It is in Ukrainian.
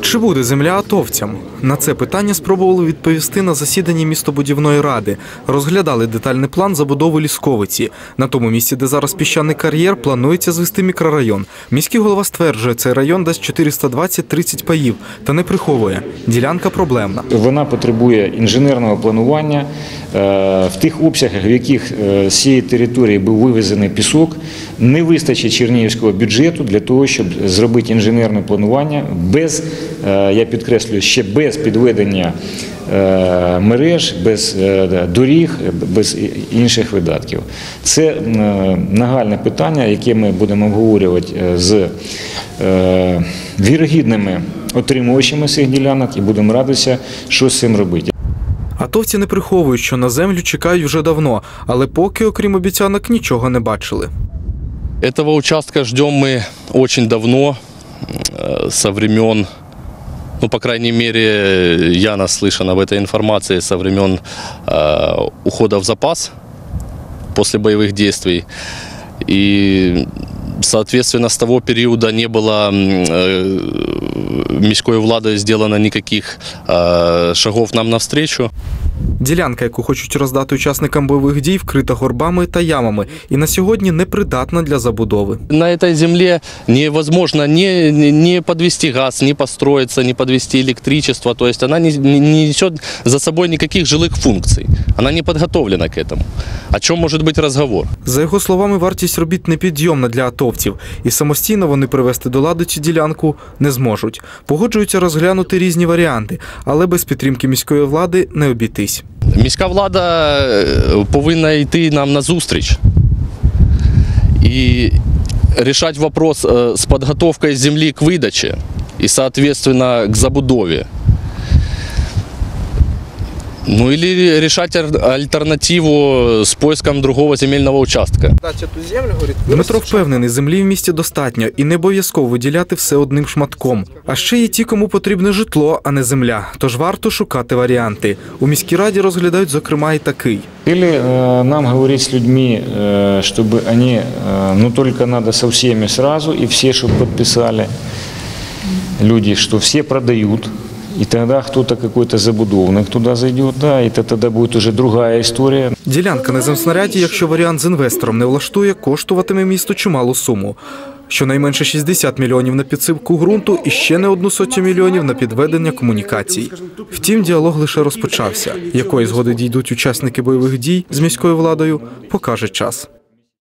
Чи буде земля атовцям? На це питання спробували відповісти на засіданні містобудівної ради. Розглядали детальний план забудови лісковиці. На тому місці, де зараз піщаний кар'єр, планується звести мікрорайон. Міський голова стверджує, цей район дасть 420-30 паїв та не приховує. Ділянка проблемна. Вона потребує інженерного планування в тих обсягах, в яких е, з цієї території був вивезений пісок, не вистачить чернігівського бюджету для того, щоб зробити інженерне планування без, е, я підкреслюю, ще без підведення е, мереж, без е, доріг, без інших видатків. Це е, нагальне питання, яке ми будемо обговорювати е, з е, вірогідними отримувачами цих ділянок і будемо радитися, що з цим робити. Атовці не приховують, що на землю чекають вже давно, але поки, окрім обіцянок, нічого не бачили. Этого участка ждем мы очень давно, э, со времен, ну, по крайней мере, я наслышан об этой информации со времен э, ухода в запас после боевых действий. И, соответственно, с того периода не было м, э, міською владою сделано никаких э, шагов нам навстречу. Ділянка, яку хочуть роздати учасникам бойових дій, вкрита горбами та ямами, і на сьогодні непридатна для забудови. На этой земле невозможно не, не- не подвести газ, не построиться, не подвести электричество. То есть она не, не- не несет за собой никаких жилых функций. Она не подготовлена к этому. О чем может быть разговор? За його словами, вартість робіт непідйомна для атовців, і самостійно вони привести до ладу цю ділянку не зможуть. Погоджуються розглянути різні варіанти, але без підтримки міської влади не обійтись. Міська влада е, повинна йти нам на зустріч і рішати вопрос е, з підготовкою землі к видачі і, соответственно, к забудові. Ну или решать ар- альтернативу з поиском другого земельного участка. Дмитро впевнений, землі в місті достатньо і не обов'язково виділяти все одним шматком. А ще є ті, кому потрібне житло, а не земля. Тож варто шукати варіанти. У міській раді розглядають, зокрема, і такий. Или э, нам говорить с людьми, э, чтобы они, э, ну только надо со всеми сразу, и все, чтобы подписали люди, что все продают, и тогда кто-то какой-то забудовник туда зайдет, да, и тогда будет уже другая история. Ділянка на земснаряді, якщо варіант з інвестором не влаштує, коштуватиме місту чималу суму. Щонайменше 60 мільйонів на підсипку ґрунту і ще не одну сотню мільйонів на підведення комунікацій. Втім, діалог лише розпочався. Якої згоди дійдуть учасники бойових дій з міською владою, покаже час.